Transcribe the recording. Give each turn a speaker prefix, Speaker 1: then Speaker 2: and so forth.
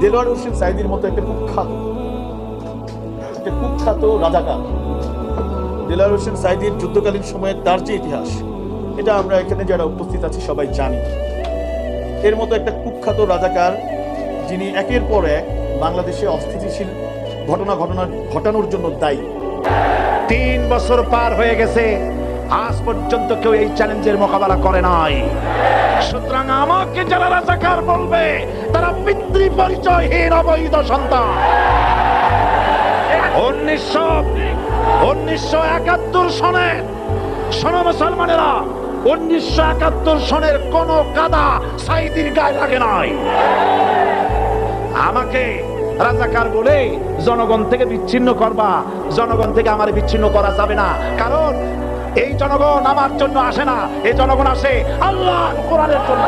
Speaker 1: দেলোয়ার হোসেন সাইদির মতো একটা কুখ্যাত একটা কুখ্যাত রাজাকার। দেলোয়ার হোসেন সাইদির যুদ্ধকালীন সময়ে তার যে ইতিহাস, এটা আমরা এখানে যারা উপস্থিত আছি সবাই জানি। এর মতো একটা কুখ্যাত রাজাকার, যিনি একের পর এক বাংলাদেশে অস্থিতিশীল ঘটনা ঘটনা ঘটানোর জন্য দায়ী।
Speaker 2: তিন বছর পার হয়ে গেছে। আজ পর্যন্ত কেউ এই চ্যালেঞ্জের মোকাবেলা করে নাই। সুতরাং আমাকে যারা রাজাকার বলবে, তারা পিতৃ পরিচয়হীন অবৈধ সন্তান। উনিশশো উনিশশো একাত্তর সনে, শোনো মুসলমানেরা, উনিশশো একাত্তর সনের কোন কাদা সাইদির গায়ে লাগে নাই। আমাকে রাজাকার বলে জনগণ থেকে বিচ্ছিন্ন করবা, জনগণ থেকে আমার বিচ্ছিন্ন করা যাবে না। কারণ এই জনগণ আমার জন্য আসে না এই জনগণ আসে আল্লাহ কোরআনের জন্য।